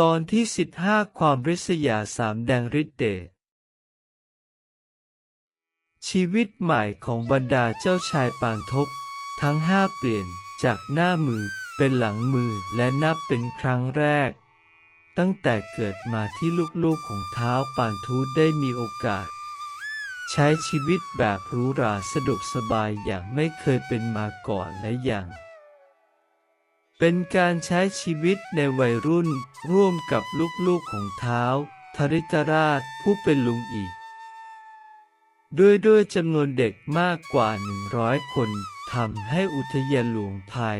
ตอนที่สิบห้าความริษยาสามแดงฤทธิเดชชีวิตใหม่ของบรรดาเจ้าชายปางทบทั้งห้าเปลี่ยนจากหน้ามือเป็นหลังมือและนับเป็นครั้งแรก ตั้งแต่เกิดมาที่ลูกๆของเท้าปานทูตได้มีโอกาส ใช้ชีวิตแบบหรูหราสะดวกสบายอย่างไม่เคยเป็นมาก่อนและอย่าง เป็นการใช้ชีวิตในวัยรุ่นร่วมกับลูกๆของเท้าวทริตราชผู้เป็นลุงอีก ด้วยด้วยจำนวนเด็กมากกว่า 100 คนทำให้อุทยานหลวงภาย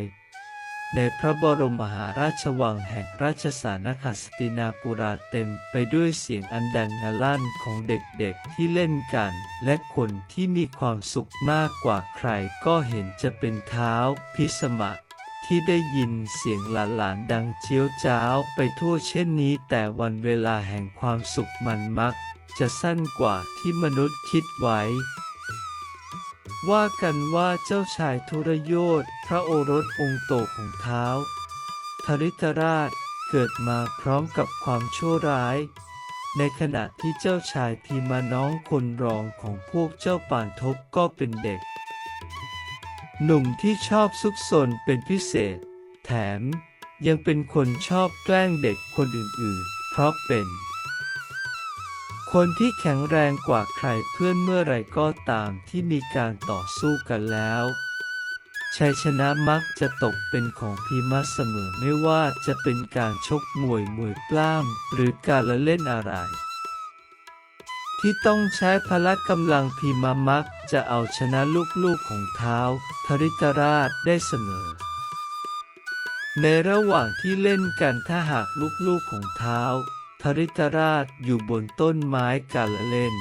ในพระบรมมหาราชวังแห่งราชสานคสตินาปุราเต็มไปด้วยเสียงอันดังนลั่นของเด็กๆที่เล่นกัน และคนที่มีความสุขมากกว่าใครก็เห็นจะเป็นเท้าพิสมัคร ที่ได้ยินเสียงหลานๆดังเจียวจ้าวไปทั่วเช่นนี้แต่วันเวลาแห่งความสุขมันมัก จะสั้นกว่าที่มนุษย์คิดไว้ ว่ากันว่าเจ้าชายทุรโยธพระโอรสองค์โตของเท้าทริตราชเกิดมาพร้อมกับความชั่วร้ายในขณะที่เจ้าชายพีมาน้องคนรองของพวกเจ้าป่านทบก็เป็นเด็ก หนุ่มที่ชอบซุกซนเป็นพิเศษ แถมยังเป็นคนชอบแกล้งเด็กคนอื่นๆ เพราะเป็น คนที่แข็งแรงกว่าใครเพื่อนเมื่อไรก็ตามที่มีการต่อสู้กันแล้วชัยชนะมักจะตกเป็นของพีมัสเสมอไม่ว่าจะเป็นการชกมวยมวยปล้ามหรือการละเล่นอะไร ที่ต้องใช้พละกำลังพีมามักจะเอาชนะลูกๆของเท้าทริตราชได้เสมอ ในระหว่างที่เล่นกันถ้าหากลูกๆของเท้าทริตราชอยู่บนต้นไม้กาละเล่น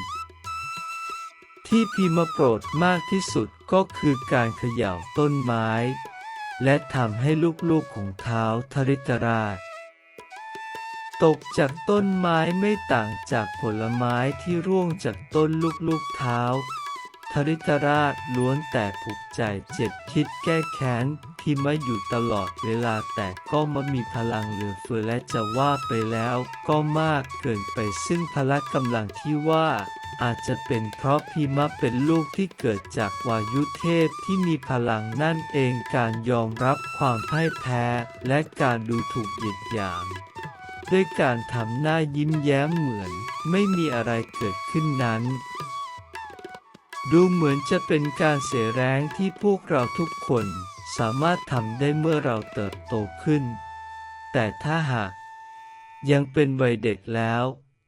ที่พีมาโปรดมากที่สุดก็คือการเขย่าต้นไม้ และทำให้ลูกๆของเท้าทริตราช ตกจากต้นไม้ไม่ต่างจากผลไม้ที่ร่วงจากต้นลูกๆเท้าทริตราชล้วนแต่ผูกใจเจ็บคิดแก้แค้นพีมาอยู่ตลอดเวลาแต่ก็มามีพลังเหลือเฟือและจะว่าไปแล้วก็มากเกินไปซึ่งพละกำลังที่ว่าอาจจะเป็นเพราะพีมะเป็นลูกที่เกิดจากวายุเทพที่มีพลังนั่นเองการยอมรับความพ่ายแพ้และการดูถูกเหยียดหยาม ด้วยการทำหน้ายิ้มแย้มเหมือน ไม่มีอะไรเกิดขึ้นนั้น ดูเหมือนจะเป็นการเสียแรงที่พวกเราทุกคนสามารถทำได้เมื่อเราเติบโตขึ้น แต่ถ้าหากยังเป็นวัยเด็กแล้ว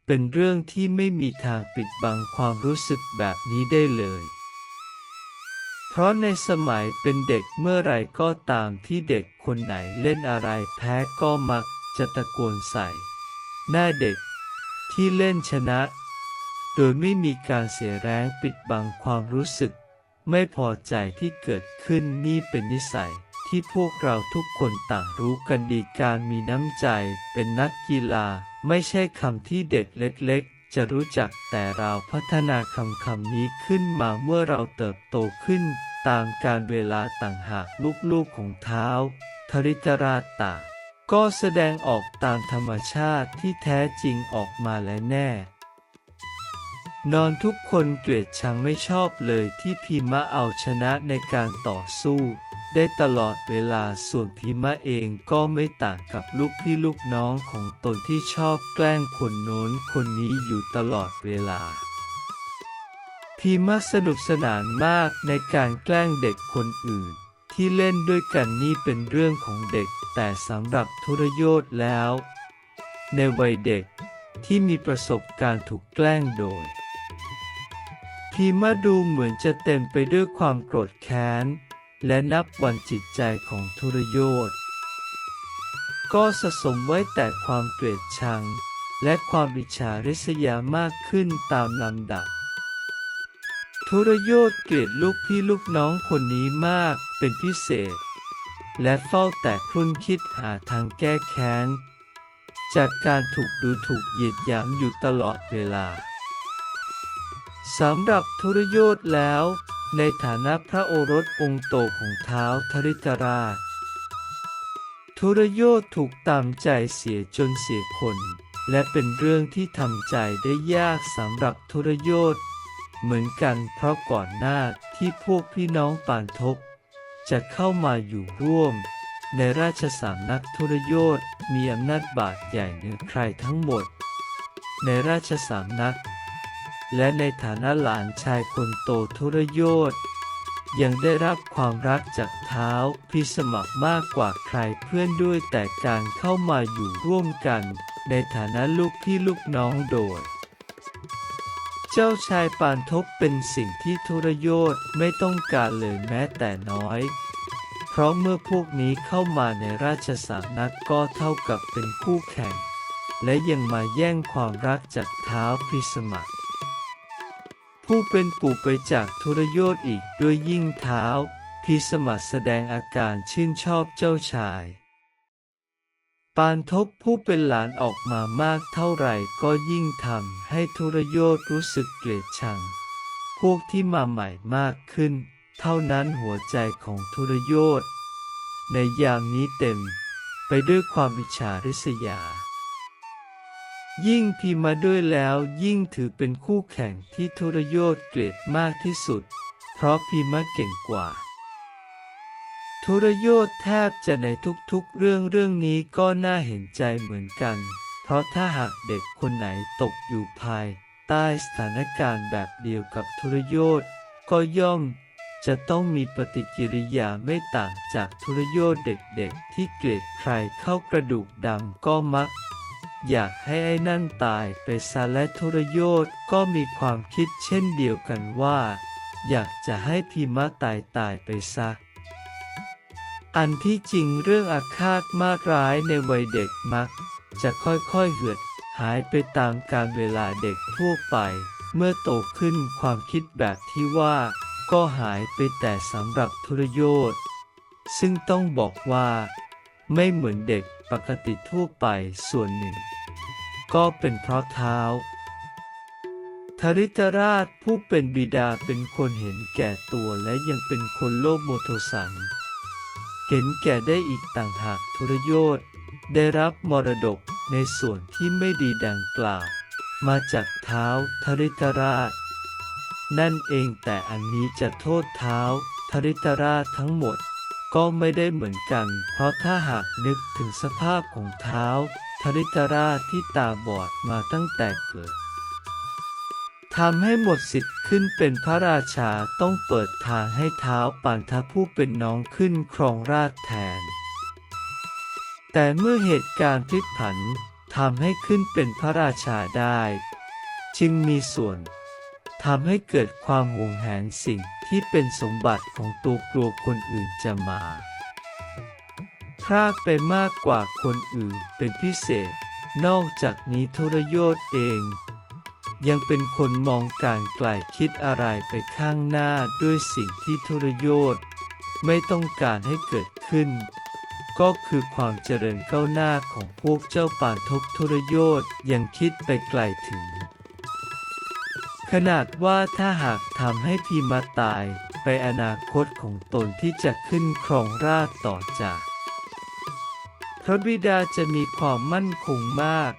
เป็นเรื่องที่ไม่มีทางปิดบังความรู้สึกแบบนี้ได้เลย เพราะในสมัยเป็นเด็กเมื่อไรก็ตามที่เด็กคนไหนเล่นอะไรแพ้ก็มัก จะตะโกนใส่ หน้าเด็กที่เล่นชนะ โดยไม่มีการเสียแรงปิดบังความรู้สึก ไม่พอใจที่เกิดขึ้นนี่เป็นนิสัยที่พวกเราทุกคนต่างรู้กันดีการมีน้ำใจเป็นนักกีฬาไม่ใช่คำที่เด็กเล็กๆ จะรู้จักแต่เราพัฒนาคำคำนี้ขึ้นมาเมื่อเราเติบโตขึ้น ตามการเวลาต่างหากลูกๆของเท้าทริตราต่าง ก็แสดงออกตามธรรมชาติที่แท้จริงออกมาและแน่ นอนทุกคนเกลียดชังไม่ชอบเลยที่พีมะเอาชนะในการต่อสู้ ได้ตลอดเวลาส่วนพีมะเองก็ไม่ต่างกับลูกพี่ลูกน้องของตนที่ชอบแกล้งคนโน้นคนนี้อยู่ตลอดเวลาพีมะสนุกสนานมากในการแกล้งเด็กคนอื่น ที่เล่นด้วยกันนี่เป็นเรื่องของเด็ก แต่สำหรับทุรยธแล้ว ในวัยเด็กที่มีประสบการณ์ถูกแกล้งโดยพีมาดูเหมือนจะเต็มไปด้วยความโกรธแค้น และนับวันจิตใจของทุรยธก็สะสมไว้แต่ความเกลียดชัง และความอิจฉาริษยามากขึ้นตามลำดับ ทุรยธเกลียดลูกพี่ลูกน้องคนนี้มากเป็นพิเศษ และเฝ้าแต่ครุ่นคิดหาทางแก้แค้น จากการถูกดูถูกเหยียดหยามอยู่ตลอดเวลาสำหรับทุรโยธแล้ว ในฐานะพระโอรสองค์โตของเท้าทริตราชทุรโยธถูกตามใจเสียจนเสียคน และเป็นเรื่องที่ทำใจได้ยากสำหรับทุรโยธเหมือนกันเพราะก่อนหน้าที่พวกพี่น้องปานทบ จะเข้ามาอยู่ร่วม ในราชสำนักทุรยธมีอำนาจบาดใหญ่เหนือใครทั้งหมด ในราชสำนัก และในฐานะหลานชายคนโตทุรยธยังได้รับความรักจากเท้าพิสมัครมากกว่าใครเพื่อนด้วยแต่การเข้ามาอยู่ร่วมกัน ในฐานะลูกพี่ลูกน้องโดย เจ้าชายปานทบเป็นสิ่งที่ทุรโยธไม่ต้องการเลยแม้แต่น้อย เพราะเมื่อพวกนี้เข้ามาในราชสำนักก็เท่ากับเป็นคู่แข่ง และยังมาแย่งความรักจากเท้าพิสมัครผู้เป็นปู่ไปจากทุรโยธอีกด้วยยิ่งเท้าพิสมัครแสดงอาการชื่นชอบเจ้าชาย ปานทบผู้เป็นหลานออกมามากเท่าไหร่ก็ยิ่งทำให้ทุรโยธรู้สึกเกลียดชัง พวกที่มาใหม่มากขึ้น เท่านั้นหัวใจของทุรโยธในยามนี้เต็มไปด้วยความอิจฉาริษยา ยิ่งพีมาด้วยแล้วยิ่งถือเป็นคู่แข่งที่ทุรโยธเกลียดมากที่สุด เพราะพีมาเก่งกว่า ทุรโยธแทบจะในทุกๆ เรื่องเรื่องนี้ก็น่าเห็นใจเหมือนกัน เพราะถ้าหากเด็กคนไหนตกอยู่ภาย ใต้สถานการณ์แบบเดียวกับทุรโยธก็ย่อมจะต้องมีปฏิกิริยาไม่ต่างจากทุรโยธเด็กๆ ที่เกลียดใครเข้ากระดูกดำก็มัก อยากให้ไอ้นั่นตายไปซะและทุรโยธก็มีความคิดเช่นเดียวกันว่า อยากจะให้พีมะตายตายไปซะ อันที่จริงเรื่องอาฆาตมากร้ายในวัยเด็กมัก จะค่อยๆเหือดหายไปตามการเวลาเด็กทั่วไป เมื่อโตขึ้นความคิดแบบที่ว่า ก็หายไปแต่สำหรับทุรโยธซึ่งต้องบอกว่า ไม่เหมือนเด็กปกติทั่วไปส่วนหนึ่ง ก็เป็นเพราะเท้าทริตราชผู้เป็นบิดาเป็นคนเห็นแก่ตัวและยังเป็นคนโลภโมโทสัน เห็นแก่ได้อีกต่างหากทุรยธได้รับมรดกในส่วนที่ไม่ดีดังกล่าว มาจากเท้าทริตราช นั่นเองแต่อันนี้จะโทษเท้าทริตราชทั้งหมด ก็ไม่ได้เหมือนกัน เพราะถ้าหากนึกถึงสภาพของเท้าทริตราชที่ตาบอดมาตั้งแต่เกิด ทำให้หมดสิทธิ์ขึ้นเป็นพระราชาต้องเปิดทางให้เท้าปันทะผู้เป็นน้องขึ้นครองราชแทน แต่เมื่อเหตุการณ์พลิกผันทำให้ขึ้นเป็นพระราชาได้ จึงมีส่วนทำให้เกิดความหวงแหนสิ่งที่เป็นสมบัติของตัวกลัวคนอื่นจะมาพรากไปมากกว่าคนอื่นเป็นพิเศษ นอกจากนี้ทรยศเอง ยังเป็นคนมองการไกลคิดอะไรไปข้างหน้าด้วยสิ่งที่ทรยศไม่ต้องการให้เกิดขึ้น ก็คือความเจริญก้าวหน้าของพวกเจ้าป่านทบทรยศยังคิดไปไกลถึง ขนาดว่าถ้าหากทำให้พีมาตายไปอนาคตของตนที่จะขึ้นครองราชต่อจากพระบิดาจะมีความมั่นคงมาก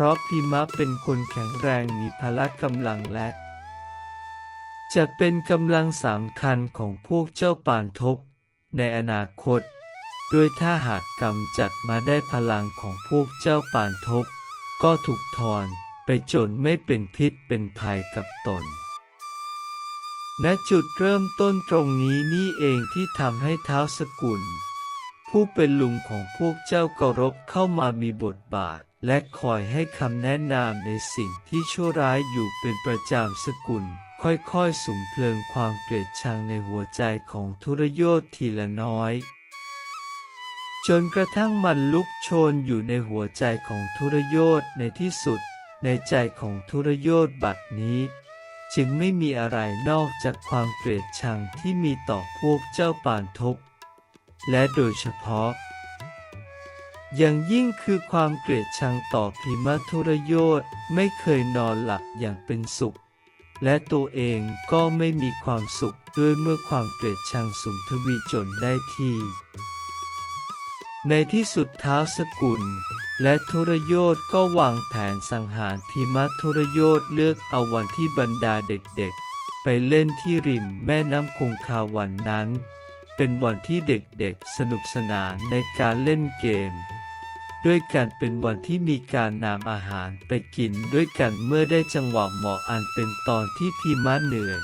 ราะพีมะเป็นคนแข็งแรงมีพละกำลังและ จะเป็นกำลังสำคัญของพวกเจ้าป่านทบในอนาคตด้วยถ้าหากกำจัดมาได้พลังของพวกเจ้าป่านทบ ก็ถูกทอนไปจนไม่เป็นพิษเป็นภัยกับตนณจุดเริ่มต้นตรงนี้นี่เองที่ทำให้เท้าสกุล ผู้เป็นลุงของพวกเจ้าเคารพเข้ามามีบทบาท และคอยให้คำแนะนำในสิ่งที่ชั่วร้ายอยู่เป็นประจำสกุล ค่อยๆสุมเพลิงความเกลียดชังในหัวใจของทุรโยธทีละน้อย จนกระทั่งมันลุกโชนอยู่ในหัวใจของทุรโยธในที่สุด ในใจของทุรโยธบัดนี้ จึงไม่มีอะไรนอกจากความเกลียดชังที่มีต่อพวกเจ้าป่านทบและโดยเฉพาะ อย่างยิ่งคือความเกลียดชังต่อพิมทุรโยธไม่เคยนอนหลับอย่างเป็นสุข และตัวเองก็ไม่มีความสุขด้วยเมื่อความเกลียดชังสุมทวีจนได้ที่ในที่สุดท้าวสกุล และทุรโยธก็วางแผนสังหารพีมัทุรโยธเลือกเอาวันที่บรรดาเด็กๆ ไปเล่นที่ริมแม่น้ำคงคาวันนั้น เป็นวันที่เด็กๆสนุกสนานในการเล่นเกม ด้วยการเป็นวันที่มีการนำอาหารไปกินด้วยกันเมื่อได้จังหวะเหมาะอันเป็นตอนที่พีมะเหนื่อย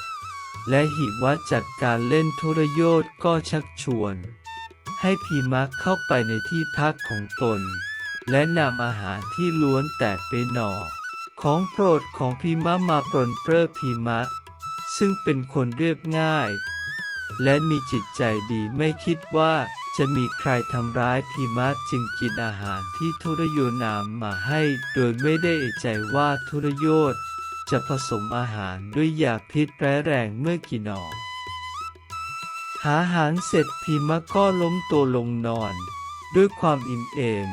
และหิวะจัดการเล่นทุรโยธก็ชักชวน ให้พีมะเข้าไปในที่พักของตน และนำอาหารที่ล้วนแต่เป็นหน่อ ของโปรดของพีมะมาปรนเปรอพีมะ ซึ่งเป็นคนเรียบง่าย และมีจิตใจดีไม่คิดว่า จะมีใครทำร้ายพีมะจึงกินอาหารที่ทุรโยนำมมาให้ โดยไม่ได้ใจว่าทุรโยธจะผสมอาหารด้วยยาพิษร้ายแรงเมื่อกินออกหาอาหารเสร็จพีมะก็ล้มตัวลงนอน ด้วยความอิ่มเอม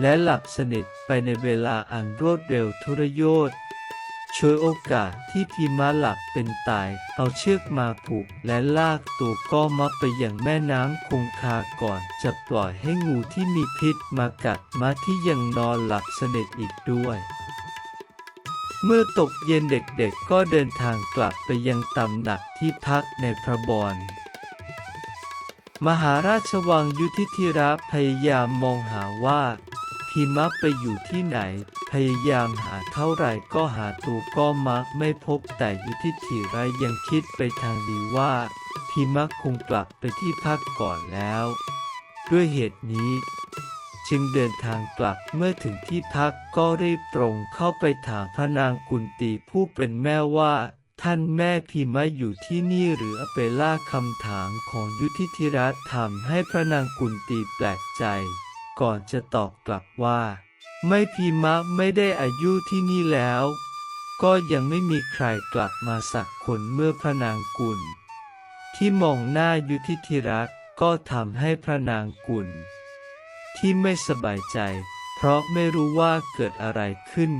และหลับสนิทไปในเวลาอันรวดเร็วทุรโยธ ช่วยโอกาสที่พีมะหลับเป็นตาย เอาเชือกมาผูกและลากตัวก็มักไปยังแม่น้ำคงคาก่อนจะปล่อยให้งูที่มีพิษมากัดมาที่ยังนอนหลับสนิทอีกด้วยเมื่อตกเย็นเด็กๆก็เดินทางกลับไปยังตำหนักที่พักในพระบอนมหาราชวังยุทธิธิระพยายามมองหาว่าพีมะไปอยู่ที่ไหน พยายามหาเท่าไหร่ก็หาตัวก็มักไม่พบแต่ยุทธิธิรยังคิดไปทางดีว่าพีมะคงกลับไปที่พักก่อนแล้ว ด้วยเหตุนี้ จึงเดินทางกลับเมื่อถึงที่พักก็รีบตรงเข้าไปถามพระนางกุนตีผู้เป็นแม่ว่าท่านแม่พีมะอยู่ที่นี่หรืออเปล่าคำถามของยุทธิธิรัตทำให้พระนางกุนตีแปลกใจ ก่อนจะตอบกลับว่า ไม่พีมะไม่ได้อายุที่นี่แล้ว ก็ยังไม่มีใครกลับมาสักคนเมื่อพระนางกุล ที่มองหน้ายุทธิธิรัตน์ก็ทำให้พระนางกุล ที่ไม่สบายใจ เพราะไม่รู้ว่าเกิดอะไรขึ้น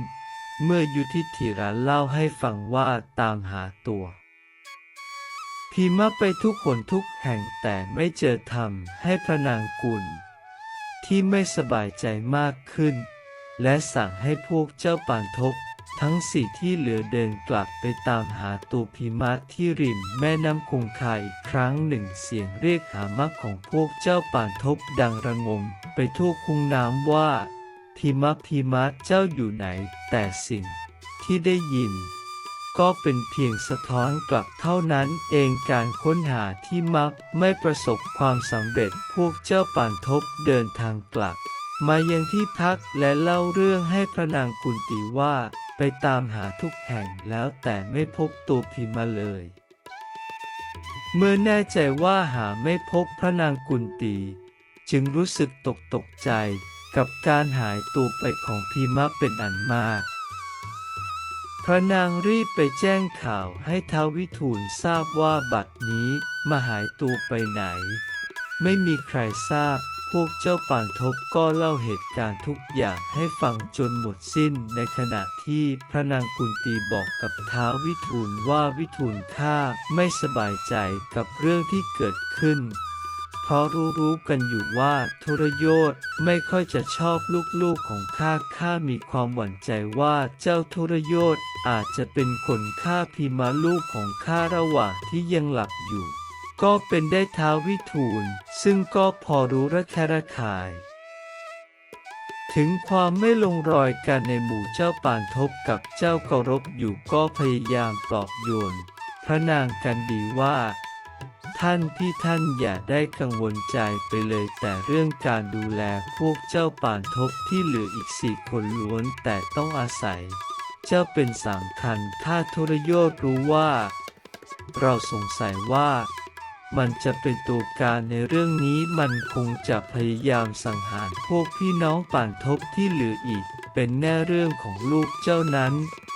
เมื่อยุทธิธิราเล่าให้ฟังว่าตามหาตัวพีมะไปทุกคนทุกแห่งแต่ไม่เจอธรรมให้พระนางกุล ที่ไม่สบายใจมากขึ้น และสั่งให้พวกเจ้าปานทบทั้งสี่ที่เหลือเดินกลับไปตามหาตัวพีมะที่ริมแม่น้ำคงคาอีกครั้งหนึ่งเสียงเรียกหามักของพวกเจ้าป่านทบดังระงมไปทั่วคุงน้ำว่าพีมะพีมะเจ้าอยู่ไหน แต่สิ่งที่ได้ยิน ก็เป็นเพียงสะท้อนกลับเท่านั้นเองการค้นหาที่มักไม่ประสบความสำเร็จพวกเจ้าป่านทบเดินทางกลับ มายังที่พักและเล่าเรื่องให้พระนางกุนตีว่า ไปตามหาทุกแห่งแล้วแต่ไม่พบตัวพิมมาเลย เมื่อแน่ใจว่าหาไม่พบพระนางกุนตี จึงรู้สึกตกตกใจกับการหายตัวไปของพีมะเป็นอันมาก พระนางรีบไปแจ้งข่าวให้ท้าววิทูลทราบว่าบัดนี้มาหายตัวไปไหน ไม่มีใครทราบ พวกเจ้าป่านทบก็เล่าเหตุการณ์ทุกอย่างให้ฟังจนหมดสิ้น ในขณะที่พระนางกุนตีบอกกับท้าววิทูลว่าวิทูลข้าไม่สบายใจกับเรื่องที่เกิดขึ้น เพราะรู้ๆกันอยู่ว่าทรยศไม่ค่อยจะชอบลูกๆของข้าข้ามีความหวั่นใจว่าเจ้าทรยศอาจจะเป็นคนฆ่าพีมาลูกของข้าระหว่างที่ยังหลับอยู่ ก็เป็นได้ท้าววิทูล ซึ่งก็พอรู้ระแคะระคาย ถึงความไม่ลงรอยกันในหมู่เจ้าป่านทบกับเจ้าเคารพอยู่ก็พยายามปลอบโยน พระนางกันดีว่า ท่านพี่ท่านอย่าได้กังวลใจไปเลยแต่เรื่องการดูแลพวกเจ้าป่านทบที่เหลืออีกสี่คนล้วนแต่ต้องอาศัย เจ้าเป็นสำคัญถ้าทรยศรู้ว่า เราสงสัยว่า มันจะเป็นตัวการในเรื่องนี้มันคงจะพยายามสังหารพวกพี่น้องป่านทบที่เหลืออีก เป็นแน่เรื่องของลูกเจ้านั้น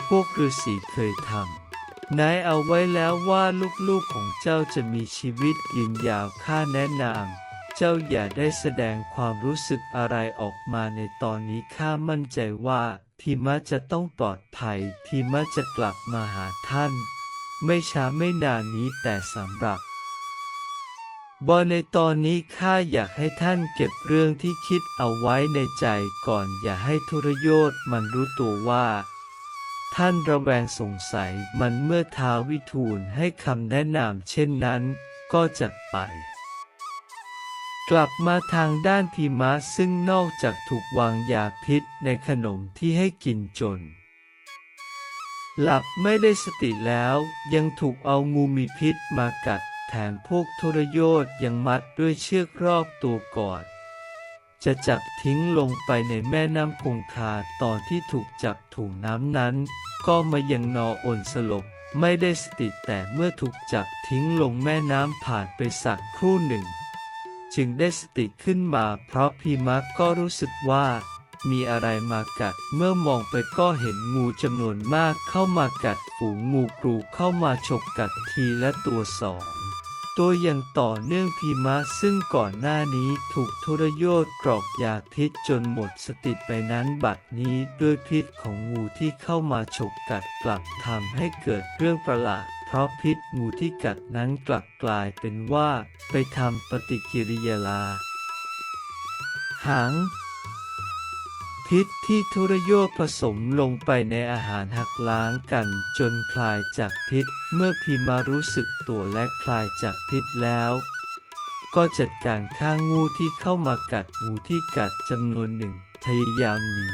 พวกฤาษีเคยทำนายเอาไว้แล้วว่าลูกๆของเจ้าจะมีชีวิตยืนยาวข้าแนะนำเจ้าอย่าได้แสดงความรู้สึกอะไรออกมาในตอนนี้ข้ามั่นใจว่าพีมะจะต้องปลอดภัยพีมะจะกลับมาหาท่าน ไม่ช้าไม่นานนี้แต่สำหรับ บอในตอนนี้ข้าอยากให้ท่านเก็บเรื่องที่คิดเอาไว้ในใจก่อนอย่าให้ทุรโยธมันรู้ตัวว่า ท่านระแวงสงสัยมันเมื่อท้าววิทูลให้คำแนะนำเช่นนั้นก็จะไป กลับมาทางด้านพีมะซึ่งนอกจากถูกวางยาพิษในขนมที่ให้กินจน หลับไม่ได้สติแล้วยังถูกเอางูมีพิษมากัด แถมพวกทรยศยังมัดด้วยเชือกรอบตัวก่อนจะจับทิ้งลงไปในแม่น้ำคงคาตอนที่ถูกจับถุงน้ำนั้น ก็มายังนออ่อนสลบไม่ได้สติแต่เมื่อถูกจับทิ้งลงแม่น้ำผ่านไปสักครู่หนึ่ง จึงได้สติขึ้นมาเพราะพีมักก็รู้สึกว่า มีอะไรมากัดเมื่อมองไปก็เห็นงูจำนวนมากเข้ามากัดฝูงงูกรูเข้ามาฉกกัดทีละตัวสอง ตัวอย่างต่อเนื่องพีมะซึ่งก่อนหน้านี้ถูกทุรยธกรอกยาพิษจนหมดสติไปนั้นบัดนี้ด้วยพิษของงูที่เข้ามาฉกกัดกลับทำให้เกิดเรื่องประหลาดเพราะพิษงูที่กัดนั้นกลับกลายเป็นว่า ไปทำปฏิกิริยาลา หาง พิษที่ทุรโยธผสมลงไปในอาหารหักล้างกันจนคลายจากพิษ เมื่อพีมารู้สึกตัวและคลายจากพิษแล้ว ก็จัดการฆ่างูที่เข้ามากัดงูที่กัดจำนวนหนึ่งพยายามหนี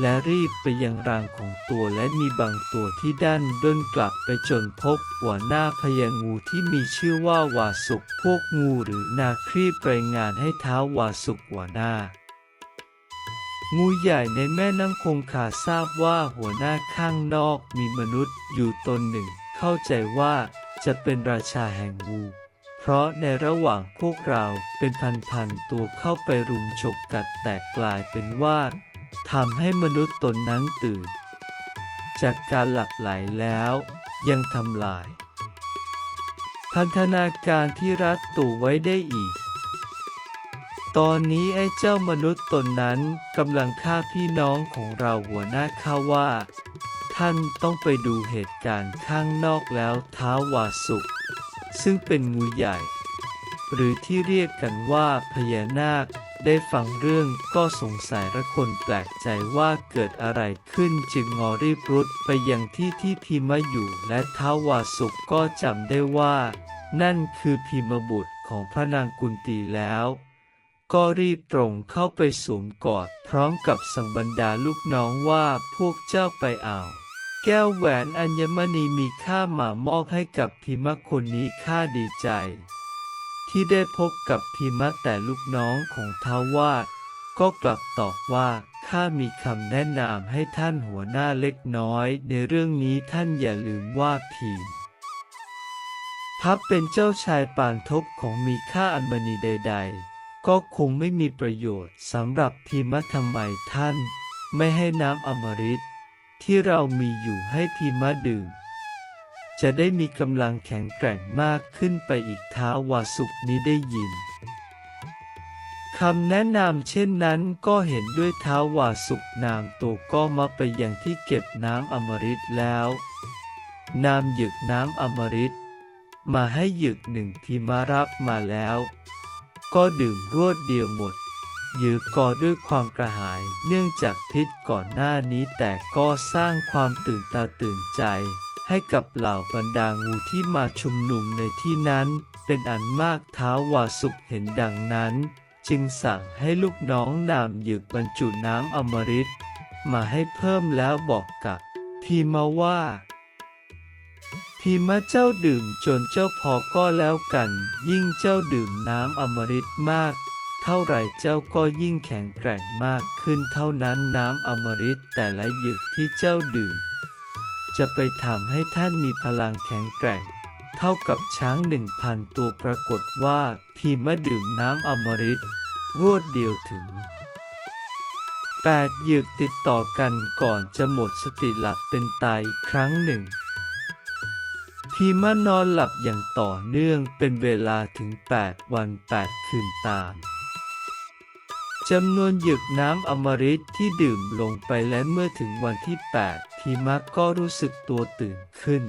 และรีบไปยังรังของตัวและมีบางตัวที่ด้านด้นกลับไปจนพบหัวหน้าพยางูที่มีชื่อว่าวาสุกพวกงูหรือนาครีบรายงานให้เท้าวาสุกหัวหน้า งูใหญ่ในแม่น้ำคงคาทราบว่าหัวหน้าข้างนอกมีมนุษย์อยู่ตนหนึ่ง เข้าใจว่าจะเป็นราชาแห่งงู เพราะในระหว่างพวกเราเป็นพันๆตัวเข้าไปรุมฉกกัดแตกกลายเป็นว่าทำให้มนุษย์ตนนั้นตื่น จากการหลับไหลแล้วยังทำลาย พันธนาการที่รัดตู่ไว้ได้อีก ตอนนี้ไอ้เจ้ามนุษย์ตนนั้นกำลังฆ่าพี่น้องของเราหัวหน้าข้าว่า ท่านต้องไปดูเหตุการณ์ข้างนอกแล้วท้าววาสุซึ่งเป็นงูใหญ่ หรือที่เรียกกันว่าพญานาคได้ฟังเรื่องก็สงสัยและคนแปลกใจว่าเกิดอะไรขึ้นจึงงอรีบรุดไปยังที่ที่พีมาอยู่และท้าววาสุก็จำได้ว่า นั่นคือพีมบุตรของพระนางกุนตีแล้ว ก็รีบตรงเข้าไปสวมกอด พร้อมกับสั่งบรรดาลูกน้องว่าพวกเจ้าไปเอาแก้วแหวนอัญมณีมีค่ามามอบให้กับพิมะคนนี้ข้าดีใจ ที่ได้พบกับพิมะแต่ลูกน้องของท้าววาดก็กลับตอบว่าข้ามีคำแนะนำให้ท่านหัวหน้าเล็กน้อย ในเรื่องนี้ท่านอย่าลืมว่าพิมพับเป็นเจ้าชายปานทบของมีค่าอัญมณีใด ๆ ก็คงไม่มีประโยชน์สำหรับพิมะทำไมท่าน ไม่ให้น้ำอมฤตที่เรามีอยู่ให้พีมะดื่ม จะได้มีกำลังแข็งแกร่งมากขึ้นไปอีกท้าวาสุกนี้ได้ยินคำแนะนำเช่นนั้นก็เห็นด้วยท้าวาสุกนางตัวก็มาไปยังที่เก็บน้ำอมฤตแล้วนามหยึกน้ำอมฤตมาให้หยึกหนึ่งพีมารับมาแล้ว ก็ดื่มรวดเดียวหมดยือกอด้วยความกระหายเนื่องจากพิษก่อนหน้านี้แต่ก็สร้างความตื่นตาตื่นใจ ให้กับเหล่าบรรดางูที่มาชุมนุมในที่นั้น เป็นอันมากท้าววาสุกเห็นดังนั้น จึงสั่งให้ลูกน้องนามหยึกบรรจุน้ำอมฤตมาให้เพิ่มแล้วบอกกับพีมาว่า พีมาเจ้าดื่มจนเจ้าพอก็แล้วกัน ยิ่งเจ้าดื่มน้ำอมฤตมาก เท่าไรเจ้าก็ยิ่งแข็งแกร่งมากขึ้นเท่านั้นน้ำอมฤตแต่ละหยึกที่เจ้าดื่ม จะไปทำให้ท่านมีพลังแข็งแกร่ง เท่ากับช้างหนึ่งพันตัวปรากฏว่าพีมาดื่มน้ำอมฤตรวดเดียวถึงแปดหยึกติดต่อกันก่อนจะหมดสติหลับเป็นตายอีกครั้งหนึ่ง พีมานอนหลับอย่างต่อเนื่องเป็นเวลาถึง 8 วัน 8 คืนตามจำนวนหยึกน้ำอมฤตที่ดื่มลงไปและเมื่อถึงวันที่ 8 พีมะก็รู้สึกตัวตื่นขึ้น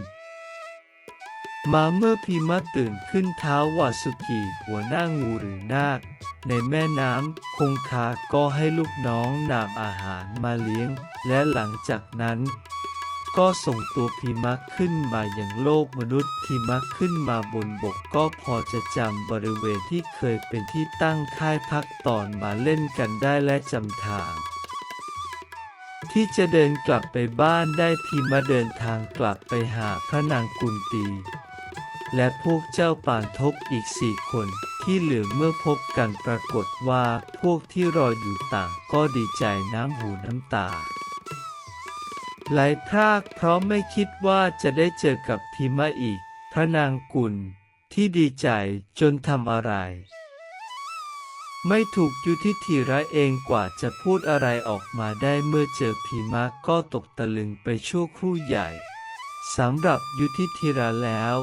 มาเมื่อพีมะตื่นขึ้นเท้าวาสุกิหัวหน้างูหรือนาคในแม่น้ำคงคาก็ให้ลูกน้องนำอาหารมาเลี้ยง และหลังจากนั้น ก็ส่งตัวพีมะขึ้นมาอย่างโลกมนุษย์พีมะขึ้นมาบนบกก็พอจะจำบริเวณที่เคยเป็นที่ตั้งค่ายพักตอนมาเล่นกันได้และจำทางที่จะเดินกลับไปบ้านได้พีมะเดินทางกลับไปหาพระนางกุนตี และพวกเจ้าป่านทบอีกสี่คนที่เหลือเมื่อพบกันปรากฏว่าพวกที่รออยู่ต่างก็ดีใจน้ำหูน้ำตา หลพรากเพราะไม่คิดว่าจะได้เจอกับพีมะอีก พระนางกุลที่ดีใจจนทำอะไร ไม่ถูกยุทธิธีระเองกว่าจะพูดอะไรออกมาได้เมื่อเจอพีมะก็ตกตะลึงไปชั่วครู่ใหญ่สำหรับยุทธิธีระแล้ว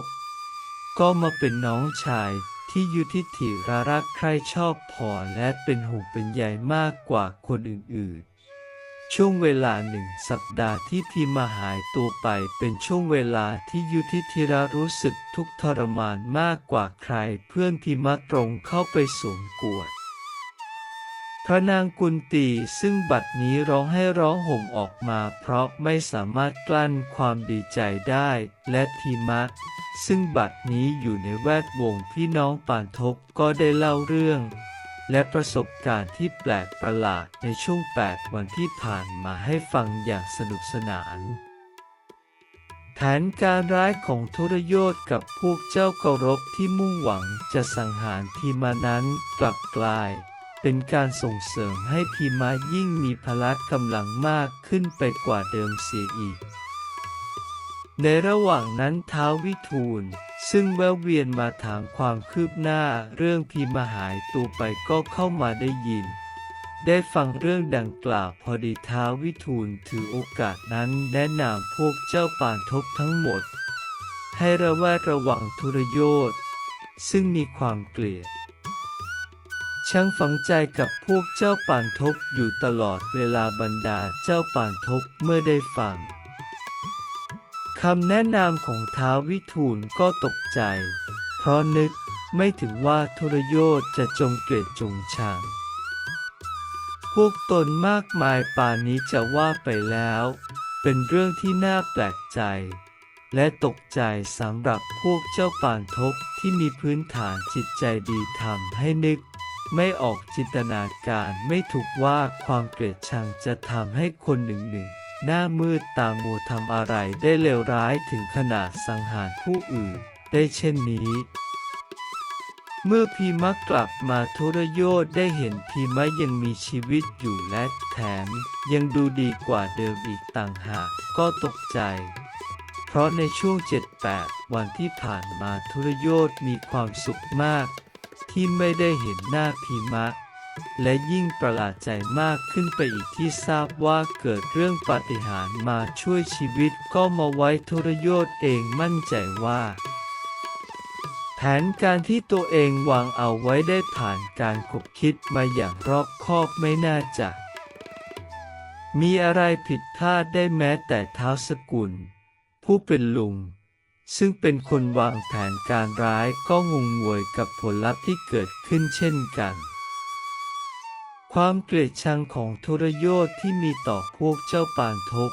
ก็มาเป็นน้องชายที่ยุทธิธีระรักใคร่ชอบพอและเป็นห่วงเป็นใยมากกว่าคนอื่นๆ ช่วงเวลาหนึ่งสัปดาห์ที่พีมาหายตัวไปเป็นช่วงเวลาที่ยุทธิธีระรู้สึกทุกทรมานมากกว่าใครเพื่อนพีมาตรงเข้าไปสวมกวด พระนางกุนตีซึ่งบัดนี้ร้องให้ร้องห่มออกมาเพราะไม่สามารถกลั้นความดีใจได้และพีมะซึ่งบัดนี้อยู่ในแวดวงพี่น้องปานทบก็ได้เล่าเรื่อง และประสบการณ์ที่แปลกประหลาดในช่วง 8 วันที่ผ่านมาให้ฟังอย่างสนุกสนานแผนการร้ายของทุรยศกับพวกเจ้าเคารพที่มุ่งหวังจะสังหารพีมานั้นกลับกลาย เป็นการส่งเสริมให้พีมายิ่งมีพละกำลังมากขึ้นไปกว่าเดิมเสียอีก ในระหว่างนั้นท้าววิทูล ซึ่งแววเวียนมาถามความคืบหน้าเรื่องพีมหายตัวไปก็เข้ามาได้ยิน ได้ฟังเรื่องดังกล่าวพอดีท้าววิทูลถือโอกาสนั้นแนะนำพวกเจ้าป่านทบทั้งหมด ให้ระแวดระวังทุรโยธซึ่งมีความเกลียด ช่างฝังใจกับพวกเจ้าป่านทบอยู่ตลอดเวลาบรรดาเจ้าป่านทบเมื่อได้ฟัง คำแนะนำของท้าววิทูลก็ตกใจ เพราะนึกไม่ถึงว่าทุรโยธจะจงเกลียดจงชังพวกตนมากมายป่านนี้จะว่าไปแล้ว เป็นเรื่องที่น่าแปลกใจ และตกใจสำหรับพวกเจ้าป่านทบที่มีพื้นฐานจิตใจดีทำให้นึก ไม่ออกจินตนาการไม่ถูกว่าความเกลียดชังจะทำให้คนหนึ่งหนึ่ง หน้ามืดตามัวทำอะไรได้เลวร้ายถึงขนาดสังหารผู้อื่น ได้เช่นนี้ เมื่อพีมะกลับมาทุรโยธได้เห็นพีมะยังมีชีวิตอยู่และแถม ยังดูดีกว่าเดิมอีกต่างหากก็ตกใจ เพราะในช่วง 7-8 วันที่ผ่านมาทุรโยธมีความสุขมาก ที่ไม่ได้เห็นหน้าพีมะ และยิ่งประหลาดใจมากขึ้นไปอีกที่ทราบว่าเกิดเรื่องปาฏิหาริย์มาช่วยชีวิตก็มาไว้ทุรยธเองมั่นใจว่า แผนการที่ตัวเองวางเอาไว้ได้ผ่านการคบคิดมาอย่างรอบคอบไม่น่าจะ มีอะไรผิดพลาดได้แม้แต่เท้าสกุล ผู้เป็นลุงซึ่งเป็นคนวางแผนการร้ายก็งงงวยกับผลลัพธ์ที่เกิดขึ้นเช่นกัน ความเกลียดชังของทุรโยธที่มีต่อพวกเจ้าปานทบ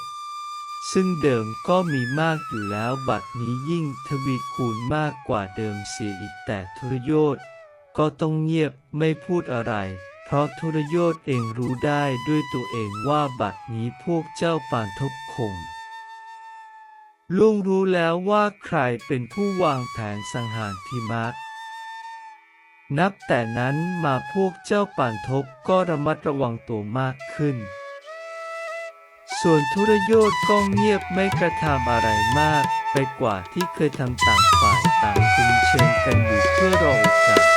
ซึ่งเดิมก็มีมากอยู่แล้วบัดนี้ยิ่งทวีคูณมากกว่าเดิมเสียอีกแต่ทุรโยธก็ต้องเงียบไม่พูดอะไร เพราะทุรโยธเองรู้ได้ด้วยตัวเองว่าบัดนี้พวกเจ้าปานทบคงลุงรู้แล้วว่าใครเป็นผู้วางแผนสังหารพิมะ นับแต่นั้นมาพวกเจ้าป่านทบก็ระมัดระวังตัวมากขึ้น ส่วนธุรโยธก็เงียบไม่กระทำอะไรมาก ไปกว่าที่เคยทำต่างฝ่ายต่างคุมเชิงกันอยู่เพื่อรอโอกาส